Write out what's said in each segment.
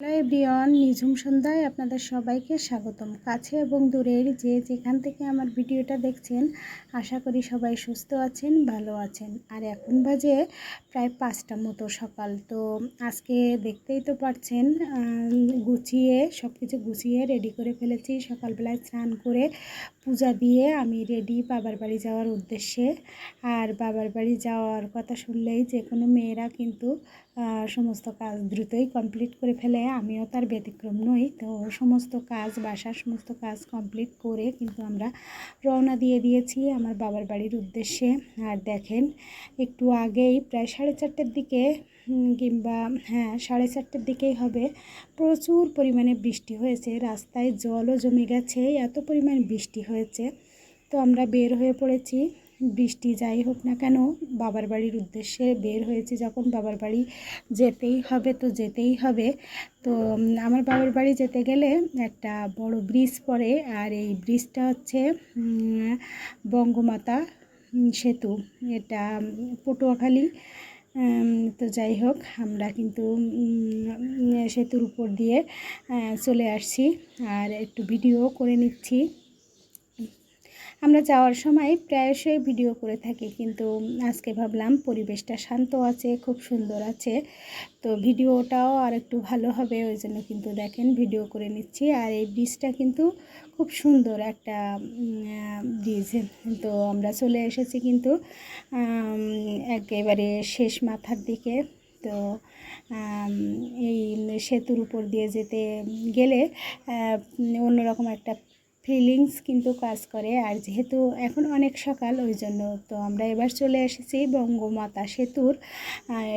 Hello everyone নিঝুম সন্ধ্যায় আপনাদের সবাইকে স্বাগতম। কাছে এবং দূরের যে যেখান থেকে আমার ভিডিওটা দেখছেন, আশা করি সবাই সুস্থ আছেন, ভালো আছেন। আর এখন বাজে প্রায় পাঁচটা মতো সকাল। তো আজকে দেখতেই তো পারছেন গুছিয়ে সব কিছু গুছিয়ে রেডি করে ফেলেছি। সকালবেলায় স্নান করে পূজা দিয়ে আমি রেডি বাবার বাড়ি যাওয়ার উদ্দেশ্যে। আর বাবার বাড়ি যাওয়ার কথা শুনলেই যে কোনো মেয়েরা কিন্তু সমস্ত কাজ দ্রুতই কমপ্লিট করে ফেলে। আমিও তার ব্যতিক্রম নই। তো সমস্ত কাজ, বাসার সমস্ত কাজ কমপ্লিট করে কিন্তু আমরা রওনা দিয়ে দিয়েছি আমার বাবার বাড়ির উদ্দেশ্যে। আর দেখেন, একটু আগেই প্রায় সাড়ে চারটের দিকে কিংবা হ্যাঁ সাড়ে চারটের দিকেই হবে। প্রচুর পরিমাণে বৃষ্টি হয়েছে, রাস্তায় জলও জমে গেছে, এত পরিমাণ বৃষ্টি হয়েছে। তো আমরা বের হয়ে পড়েছি। বৃষ্টি যাই হোক না কেন, বাবার বাড়ির উদ্দেশ্যে বের হয়েছে যখন। বাবার বাড়ি যেতেই হবে তো যেতেই হবে। তো আমার বাবার বাড়ি যেতে গেলে একটা বড় ব্রিজ পড়ে আর এই ব্রিজটা হচ্ছে বঙ্গমাতা সেতু। এটা পটুয়াখালী। তো যাই হোক, আমরা কিন্তু সেতুর উপর দিয়ে চলে আসছি। আর একটু ভিডিও করে নিচ্ছি। আমরা যাওয়ার সময় প্রায়শই ভিডিও করে থাকি, কিন্তু আজকে ভাবলাম পরিবেশটা শান্ত আছে, খুব সুন্দর আছে। তো ভিডিওটাও আর একটু ভালো হবে, ওই জন্য কিন্তু দেখেন ভিডিও করে নিচ্ছি। আর এই ব্রিজটা কিন্তু খুব সুন্দর একটা ব্রিজ তো আমরা চলে এসেছি কিন্তু একেবারে শেষ মাথার দিকে। তো এই সেতুর উপর দিয়ে যেতে গেলে অন্যরকম একটা ফিলিংস কিন্তু কাজ করে। আর যেহেতু এখন অনেক সকাল, ওই জন্য তো আমরা এবার চলে এসেছি বঙ্গমাতা সেতুর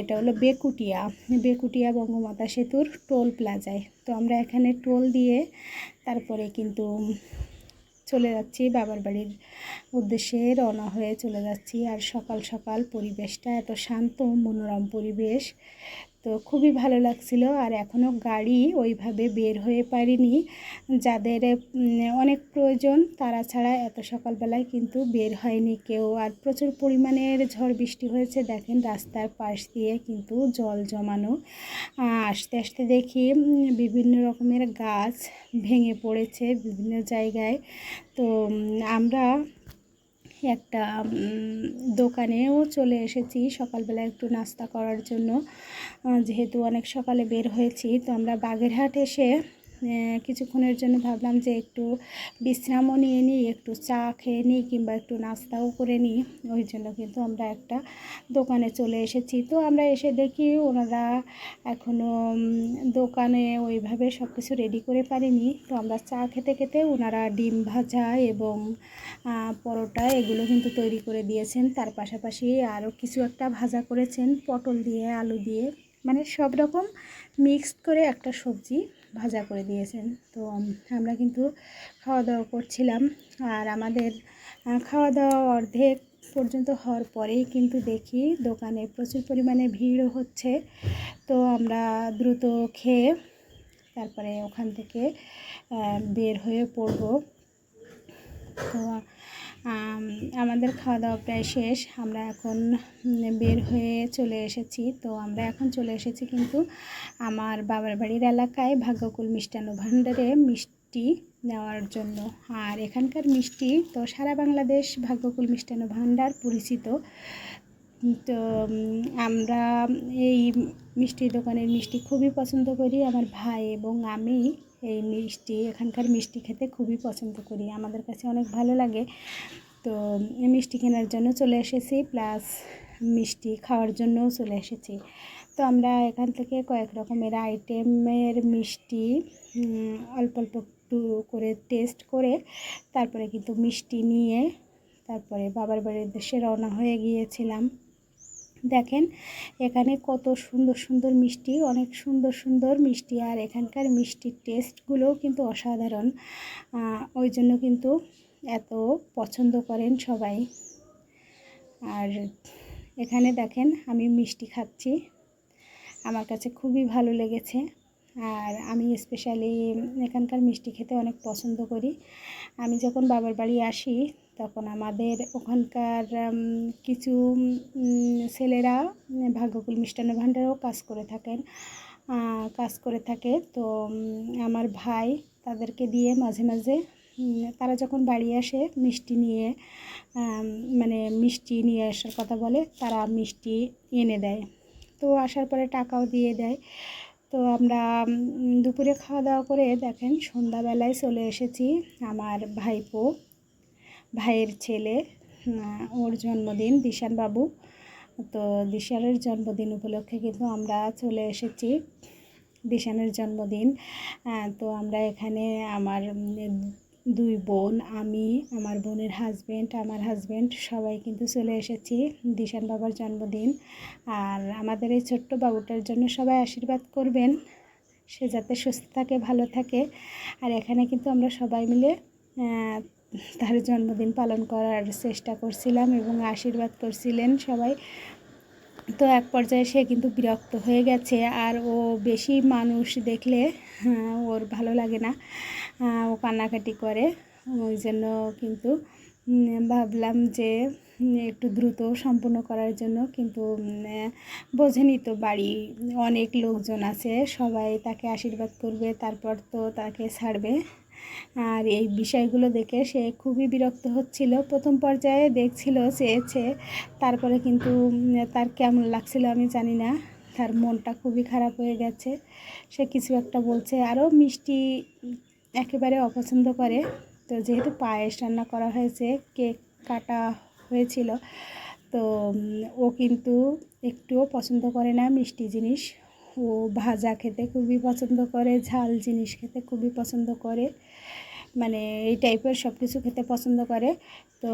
এটা হলো বেকুটিয়া। বেকুটিয়া বঙ্গমাতা সেতুর টোল প্লাজায়। তো আমরা এখানে টোল দিয়ে তারপরে কিন্তু চলে যাচ্ছি, বাবার বাড়ির উদ্দেশ্যে রওনা হয়ে চলে যাচ্ছি। আর সকাল সকাল পরিবেশটা এত শান্ত, মনোরম পরিবেশ। তো খুবই ভালো লাগছিল। আর এখনও গাড়ি ওইভাবে বের হয়ে পারিনি। যাদের অনেক প্রয়োজন, তারা ছাড়া এত সকালবেলায় কিন্তু বের হয়নি কেউ। আর প্রচুর পরিমাণের ঝড় বৃষ্টি হয়েছে, দেখেন রাস্তার পাশ দিয়ে কিন্তু জল জমানো। আস্তে আস্তে দেখি বিভিন্ন রকমের গাছ ভেঙে পড়েছে বিভিন্ন জায়গায়। তো আমরা একটা দোকানেও চলে এসেছি সকালবেলা একটু নাস্তা করার জন্য। যেহেতু অনেক সকালে বের হয়েছি, তো আমরা বাগেরহাট এসে কিছুক্ষণের জন্য ভাবলাম যে একটু বিশ্রামও নিয়ে নিই, একটু চা খেয়ে নিই কিংবা একটু নাস্তাও করে নিই। ওই জন্য কিন্তু আমরা একটা দোকানে চলে এসেছি। তো আমরা এসে দেখি ওনারা এখনও দোকানে ওইভাবে সব কিছু রেডি করে পারিনি। তো আমরা চা খেতে খেতে ওনারা ডিম ভাজা এবং পরোটা এগুলো কিন্তু তৈরি করে দিয়েছেন। তার পাশাপাশি আরও কিছু একটা ভাজা করেছেন, পটল দিয়ে, আলু দিয়ে। মানে সব রকম মিক্সড করে একটা সবজি ভাজা করে দিয়েছেন। তো আমরা কিন্তু খাওয়া দাওয়া করছিলাম। আর আমাদের খাওয়া দাওয়া অর্ধেক পর্যন্ত হওয়ার পরেই কিন্তু দেখি দোকানে প্রচুর পরিমাণে ভিড়ও হচ্ছে। তো, আমরা দ্রুত খেয়ে তারপরে ওখান থেকে বের হয়ে পড়ব। তো আমাদের খাওয়া দাওয়া প্রায় শেষ। আমরা এখন বের হয়ে চলে এসেছি। তো আমরা এখন চলে এসেছি কিন্তু আমার বাবার বাড়ির এলাকায় ভাগ্যকুল মিষ্টান্ন ভাণ্ডারে মিষ্টি নেওয়ার জন্য। আর এখানকার মিষ্টি তো সারা বাংলাদেশ ভাগ্যকুল মিষ্টান্ন ভাণ্ডার পরিচিত। তো আমরা এই মিষ্টি দোকানের মিষ্টি খুবই পছন্দ করি। আমার ভাই এবং আমি এই মিষ্টি, এখানকার মিষ্টি খেতে খুবই পছন্দ করি। আমাদের কাছে অনেক ভালো লাগে। তো মিষ্টি কেনার জন্য চলে এসেছি, প্লাস মিষ্টি খাওয়ার জন্যও চলে এসেছি। তো আমরা এখান থেকে কয়েক রকমের আইটেমের মিষ্টি অল্প অল্প একটু করে টেস্ট করে তারপরে কিন্তু মিষ্টি নিয়ে তারপরে বাবার বাড়ির দেশে রওনা হয়ে গিয়েছিলাম। দেখেন, এখানে কত সুন্দর সুন্দর মিষ্টি, অনেক সুন্দর সুন্দর মিষ্টি। আর এখানকার মিষ্টির টেস্টগুলোও কিন্তু অসাধারণ। ওই জন্য কিন্তু এত পছন্দ করেন সবাই। আর এখানে দেখেন, আমি মিষ্টি খাচ্ছি। আমার কাছে খুবই ভালো লেগেছে। আর আমি স্পেশালি এখানকার মিষ্টি খেতে অনেক পছন্দ করি। আমি যখন বাবার বাড়ি আসি তখন আমাদের ওখানকার কিছু ছেলেরা, ভাগ্যকুল মিষ্টান্ন ভাণ্ডারেও কাজ করে থাকেন। কাজ করে থাকে। তো আমার ভাই তাদেরকে দিয়ে মাঝে মাঝে তারা যখন বাড়ি আসে, মিষ্টি নিয়ে মানে মিষ্টি নিয়ে আসার কথা বলে, তারা মিষ্টি এনে দেয়। তো আসার পরে টাকাও দিয়ে দেয়। তো আমরা দুপুরে খাওয়া দাওয়া করে দেখেন, সন্ধ্যাবেলায় চলে এসেছি আমার ভাইপো। ভাইয়ের ছেলে ওর জন্মদিন দিশান বাবু তো দিশানের জন্মদিন উপলক্ষে কিন্তু আমরা চলে এসেছি দিশানের জন্মদিন। তো আমরা এখানে আমার দুই বোন, আমি, আমার বোনের হাজব্যান্ড আমার হাজব্যান্ড সবাই কিন্তু চলে এসেছি দিশান বাবার জন্মদিন। আর আমাদের এই ছোট্ট বাবুটার জন্য সবাই আশীর্বাদ করবেন, সে যাতে সুস্থ থাকে, ভালো থাকে। আর এখানে কিন্তু আমরা সবাই মিলে তার জন্মদিন পালন করার চেষ্টা করছিলাম এবং আশীর্বাদ করছিলেন সবাই। তো এক পর্যায়ে সে কিন্তু বিরক্ত হয়ে গেছে আর ও বেশি মানুষ দেখলে ওর ভালো লাগে না ও কান্নাকাটি করে। ওই জন্য কিন্তু ভাবলাম যে একটু দ্রুত সম্পূর্ণ করার জন্য কিন্তু বোঝেনি তো বাড়ি অনেক লোকজন আছে, সবাই তাকে আশীর্বাদ করবে, তারপর তো তাকে ছাড়বে। আর এই বিষয়গুলো দেখে সে খুবই বিরক্ত হচ্ছিল। প্রথম পর্যায়ে দেখছিল চেয়েছে তারপরে কিন্তু তার কেমন লাগছিল আমি জানি না। তার মনটা খুবই খারাপ হয়ে গেছে। সে কিছু একটা বলছে, আরও মিষ্টি একেবারে অপছন্দ করে। তো যেহেতু পায়েস রান্না করা হয়েছে, কেক কাটা হয়েছিল, তো ও কিন্তু একটুও পছন্দ করে না মিষ্টি জিনিস। ও ভাজা খেতে খুবই পছন্দ করে, ঝাল জিনিস খেতে খুবই পছন্দ করে। মানে এই টাইপের সব কিছু খেতে পছন্দ করে। তো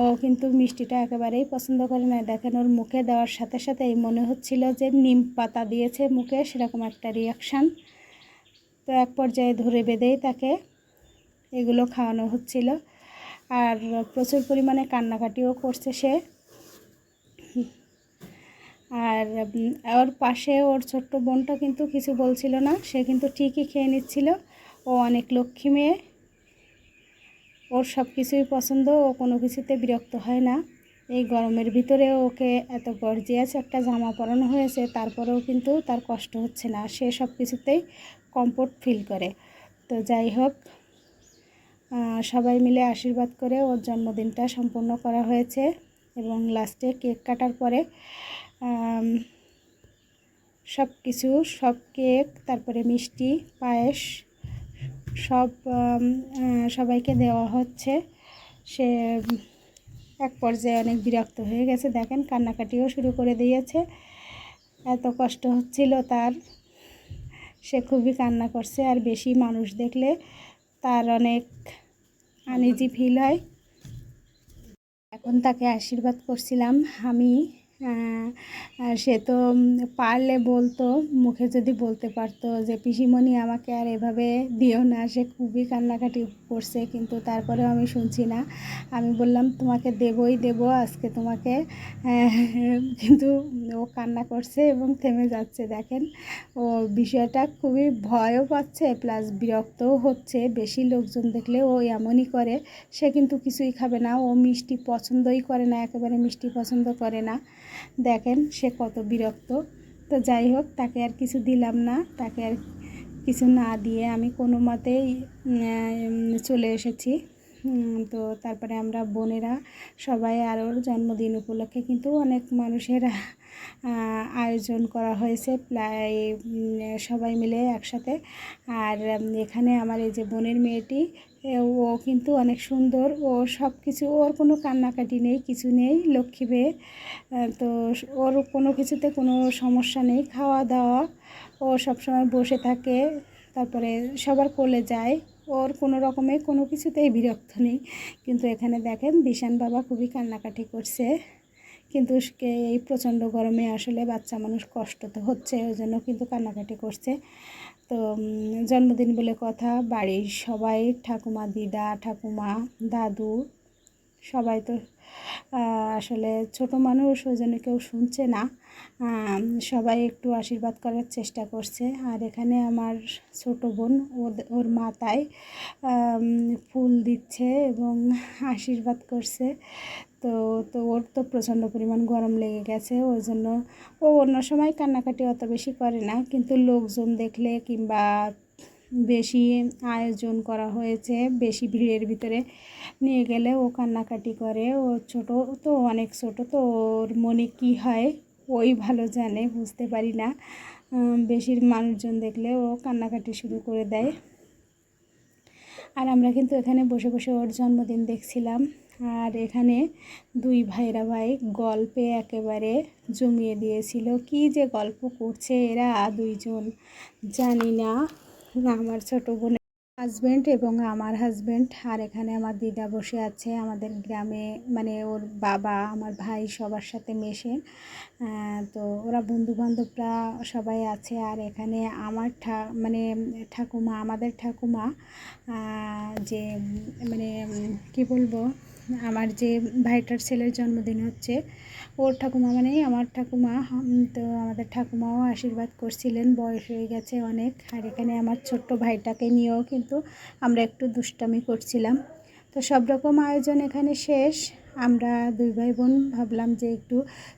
ও কিন্তু মিষ্টিটা একেবারেই পছন্দ করে না। দেখেন ওর মুখে দেওয়ার সাথে সাথেই মনে হচ্ছিল যে নিম পাতা দিয়েছে মুখে, সেরকম একটা রিয়াকশান তো এক পর্যায়ে ধরে বেঁধেই তাকে এগুলো খাওয়ানো হচ্ছিল। আর প্রচুর পরিমাণে কান্নাকাটিও করছে সে। আর ওর পাশে ওর ছোট্ট বোনটা কিন্তু কিছু বলছিল না। সে কিন্তু ঠিকই খেয়ে নিচ্ছিল। ও অনেক লক্ষ্মী মেয়ে। ওর সব কিছুই পছন্দ, ও কোনো কিছুতে বিরক্ত হয় না। এই গরমের ভিতরে ওকে এত গর্জিয়াস একটা জামা পরানো হয়েছে, তারপরেও কিন্তু তার কষ্ট হচ্ছে না। সে সব কিছুতেই কমফোর্ট ফিল করে। তো যাই হোক সবাই মিলে আশীর্বাদ করে ওর জন্মদিনটা সম্পূর্ণ করা হয়েছে এবং লাস্টে কেক কাটার পরে সব কিছু, সব কেক, তারপরে মিষ্টি, পায়েস সব সবাইকে দেওয়া হচ্ছে। সে, এক পর্যায়ে অনেক বিরক্ত হয়ে গেছে। দেখেন, কান্নাকাটিও শুরু করে দিয়েছে। এত কষ্ট হচ্ছিল তার। সে খুবই কান্না করছে। আর বেশি মানুষ দেখলে তার অনেক আনইজি ফিল হয়। এখন তাকে আশীর্বাদ করছিলাম। আমি সে তো পারলে বলতো মুখে যদি বলতে পারতো যে পিসিমণি আমাকে আর এভাবে দিও না। সে খুবই কান্নাকাটি করছে কিন্তু তারপরেও আমি শুনছি না। আমি বললাম তোমাকে দেবই দেবো আজকে তোমাকে। আহ, কিন্তু ও কান্না করছে এবং থেমে যাচ্ছে। দেখেন ও বিষয়টা খুবই ভয়ও পাচ্ছে প্লাস বিরক্তও হচ্ছে। বেশি লোকজন দেখলে ও এমনই করে সে কিন্তু কিছুই খাবে না। ও মিষ্টি পছন্দই করে না একেবারে মিষ্টি পছন্দ করে না। দেখেন সে কত বিরক্ত। তো যাই হোক, তাকে আর কিছু দিলাম না। তাকে আর কিছু না দিয়ে আমি কোনো মতেই চলে এসেছি। তো তারপরে আমরা বোনেরা সবাই আর ওর জন্মদিন উপলক্ষে কিন্তু অনেক মানুষের আয়োজন করা হয়েছে। প্রায় সবাই মিলে একসাথে। আর এখানে আমার এই যে বোনের মেয়েটি ও কিন্তু অনেক সুন্দর। ও সব কিছু ওর কোনো কান্নাকাটি নেই, কিছু নেই, লক্ষ্মী মেয়ে তো ওর কোনো কিছুতে কোনো সমস্যা নেই খাওয়া দাওয়া ও সবসময় বসে থাকে, তারপরে সবার কোলে যায়। ওর কোনো রকমের কোনো কিছুতেই বিরক্ত নেই। কিন্তু এখানে দেখেন দিশান বাবা খুবই কান্নাকাটি করছে। কিন্তু এই প্রচণ্ড গরমে আসলে বাচ্চা মানুষ কষ্ট তো হচ্ছে, ওই জন্য কিন্তু কান্নাকাটি করছে। তো জন্মদিন বলে কথা, বাড়ির সবাই, ঠাকুমা দিদা, ঠাকুমা দাদু, সবাই তো আসলে ছোট মানুষ ওই জন্য কেউ শুনছে না। সবাই একটু আশীর্বাদ করার চেষ্টা করছে। আর এখানে আমার ছোট বোন ওর- মাথায় ফুল দিচ্ছে এবং আশীর্বাদ করছে। তো তো ওর তো প্রচণ্ড পরিমাণ গরম লেগে গেছে, ওই জন্য ও অন্য সময় কান্নাকাটি অত বেশি করে না। কিন্তু লোকজন দেখলে কিংবা বেশি আয়োজন করা হয়েছে, বেশি ভিড়ের ভিতরে নিয়ে গেলে ও কান্নাকাটি করে। ও ছোট তো, অনেক ছোট তো, ওর মনে কি হয় ওই ভালো জানে, বুঝতে পারি না। বেশির মানুষজন দেখলে ও কান্নাকাটি শুরু করে দেয়। আর আমরা কিন্তু এখানে বসে বসে ওর জন্মদিন দেখছিলাম। আর এখানে দুই ভাইরা ভাই গল্পে একেবারে জমিয়ে দিয়েছিল, কি যে গল্প করছে এরা দুইজন জানি না। আমার ছোট বোনের হাজব্যান্ড এবং আমার হাজব্যান্ড আর এখানে আমার দিদা বসে আছে, আমাদের গ্রামে মানে ওর বাবা, আমার ভাই সবার সাথে মেশে। তো ওরা বন্ধু বান্ধবরা সবাই আছে আর এখানে আমার ঠা মানে ঠাকুমা, আমাদের ঠাকুমা যে মানে কি বলব? আমার যে ভাইটার ছেলের জন্মদিন হচ্ছে, ওর ঠাকুমা মানেই আমার ঠাকুমা। তো আমাদের ঠাকুমাও আশীর্বাদ করছিলেন, বয়স হয়ে গেছে অনেক। আর এখানে আমার ছোট্ট ভাইটাকে নিয়েও কিন্তু আমরা একটু দুষ্টামি করছিলাম। তো সব রকম আয়োজন এখানে শেষ। আমরা দুই ভাই বোন ভাবলাম যে একটু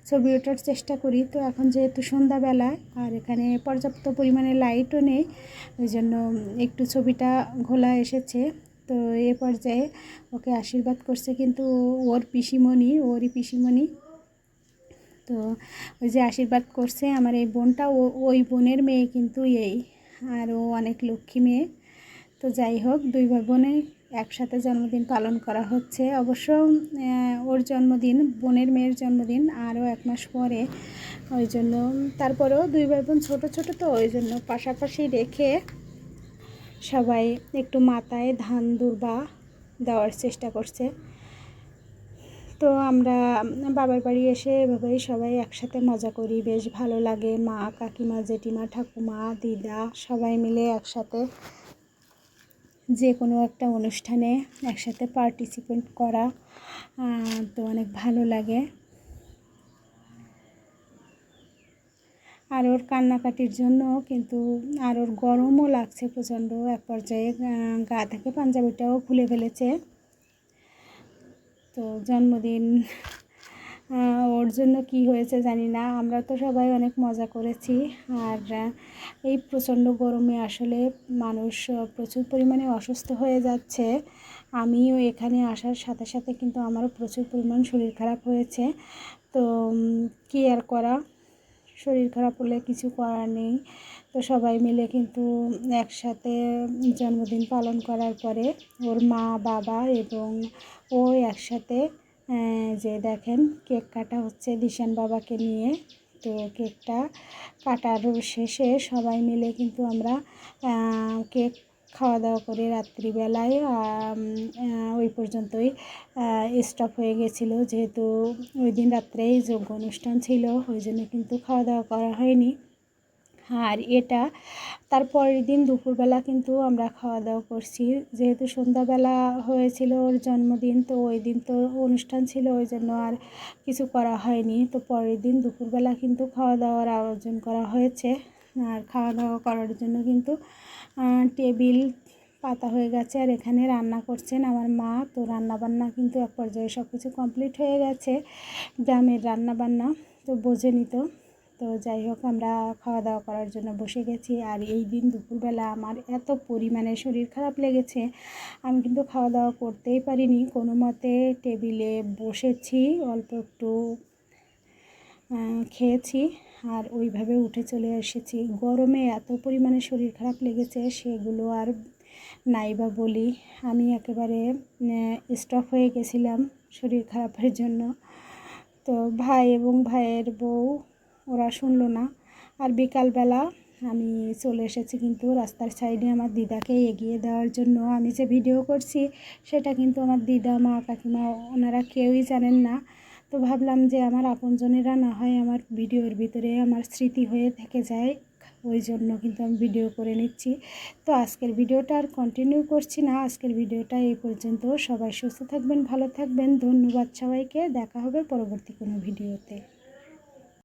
ছবি ওঠার চেষ্টা করি। তো এখন যেহেতু সন্ধ্যাবেলা, আর এখানে পর্যাপ্ত পরিমাণে লাইটও নেই, ওই জন্য একটু ছবিটা ঘোলা এসেছে। তো এ পর্যায়ে ওকে আশীর্বাদ করছে কিন্তু ওর পিসিমণি, ওরই পিসিমণি। তো ওই যে আশীর্বাদ করছে আমার এই বোনটা ওই বোনের মেয়ে কিন্তু এই, আর ও অনেক লক্ষ্মী মেয়ে। তো যাই হোক, দুই ভাই বোনে একসাথে জন্মদিন পালন করা হচ্ছে। অবশ্য ওর জন্মদিন, বোনের মেয়ের জন্মদিন, আরও এক মাস পরে। ওই জন্য, তারপরেও দুই ভাই বোন ছোটো ছোটো তো, ওই জন্য পাশাপাশি রেখে সবাই একটু মাথায় ধান দুর্বা দেওয়ার চেষ্টা করছে। তো আমরা বাবার বাড়ি এসে এভাবেই সবাই একসাথে মজা করি। বেশ ভালো লাগে মা, কাকিমা, জেঠিমা, ঠাকুমা, দিদা সবাই মিলে একসাথে যে কোনো একটা অনুষ্ঠানে একসাথে পার্টিসিপেট করা তো অনেক ভালো লাগে। আর ওর কান্নাকাটির জন্য কিন্তু আর ওর গরমও লাগছে প্রচণ্ড। এক পর্যায়ে গা থেকে পাঞ্জাবিটাও খুলে ফেলেছে। তো জন্মদিন ওর জন্য কি হয়েছে জানি না। আমরা তো সবাই অনেক মজা করেছি। আর এই প্রচণ্ড গরমে আসলে মানুষ প্রচুর পরিমাণে অসুস্থ হয়ে যাচ্ছে। আমিও এখানে আসার সাথে সাথে কিন্তু আমারও প্রচুর পরিমাণ শরীর খারাপ হয়েছে। তো কি আর করা? শরীর খারাপ হলে কিছু করার নেই। তো সবাই মিলে কিন্তু একসাথে জন্মদিন পালন করার পরে ওর মা, বাবা এবং ও একসাথে যে দেখেন কেক কাটা হচ্ছে দিশান বাবাকে নিয়ে। তো কেকটা কাটার শেষে সবাই মিলে কিন্তু আমরা কেক খাওয়া দাওয়া করে রাত্রিবেলায় ওই পর্যন্তই স্টপ হয়ে গেছিল। যেহেতু ওই দিন রাত্রেই যোগ্য অনুষ্ঠান ছিল, ওই জন্য কিন্তু খাওয়া দাওয়া করা হয়নি। আর এটা, তারপরের দিন দুপুরবেলা কিন্তু আমরা খাওয়া দাওয়া করছি। যেহেতু সন্ধ্যাবেলা হয়েছিল ওর জন্মদিন, তো ওই দিন তো অনুষ্ঠান ছিল, ওই জন্য আর কিছু করা হয়নি। তো পরের দিন দুপুরবেলা কিন্তু খাওয়া দাওয়ার আয়োজন করা হয়েছে। আর খাওয়া দাওয়া করার জন্য কিন্তু টেবিল পাতা হয়ে গেছে আর এখানে রান্না করছেন আমার মা। তো রান্না বান্না কিন্তু এক পর্যায়ে সব কিছু কমপ্লিট হয়ে গেছে। গ্রামের রান্না বান্না তো বোঝেনি তো তো যাই হোক, আমরা খাওয়া দাওয়া করার জন্য বসে গেছি। আর এই দিন দুপুরবেলা আমার এত পরিমাণে শরীর খারাপ লেগেছে, আমি কিন্তু খাওয়া দাওয়া করতেই পারিনি। কোনো মতে টেবিলে বসেছি, অল্প একটু খেয়েছি। আর ওইভাবে উঠে চলে এসেছি। গরমে এত পরিমাণে শরীর খারাপ লেগেছে, সেগুলো আর নাই বা বলি। আমি একেবারে স্টপ হয়ে গেছিলাম শরীর খারাপের জন্য। তো ভাই এবং ভাইয়ের বউ, ওরা শুনলো না। আর বিকালবেলা আমি চলে এসেছি কিন্তু রাস্তার সাইডে আমার দিদাকে এগিয়ে দেওয়ার জন্য। আমি যে ভিডিও করছি, সেটা কিন্তু আমার দিদা, মা, কাকিমা, ওনারা কেউই জানেন না। তো ভাবলাম যে আমার আপনজনেরা না হয় আমার ভিডিওর ভিতরে আমার স্মৃতি হয়ে থেকে যায়, ওই জন্য কিন্তু আমি ভিডিও করে নিচ্ছি। তো আজকের ভিডিওটা আর কন্টিনিউ করছি না, আজকের ভিডিওটা এই পর্যন্ত। সবাই সুস্থ থাকবেন, ভালো থাকবেন। ধন্যবাদ সবাইকে। দেখা হবে পরবর্তী কোনো ভিডিওতে।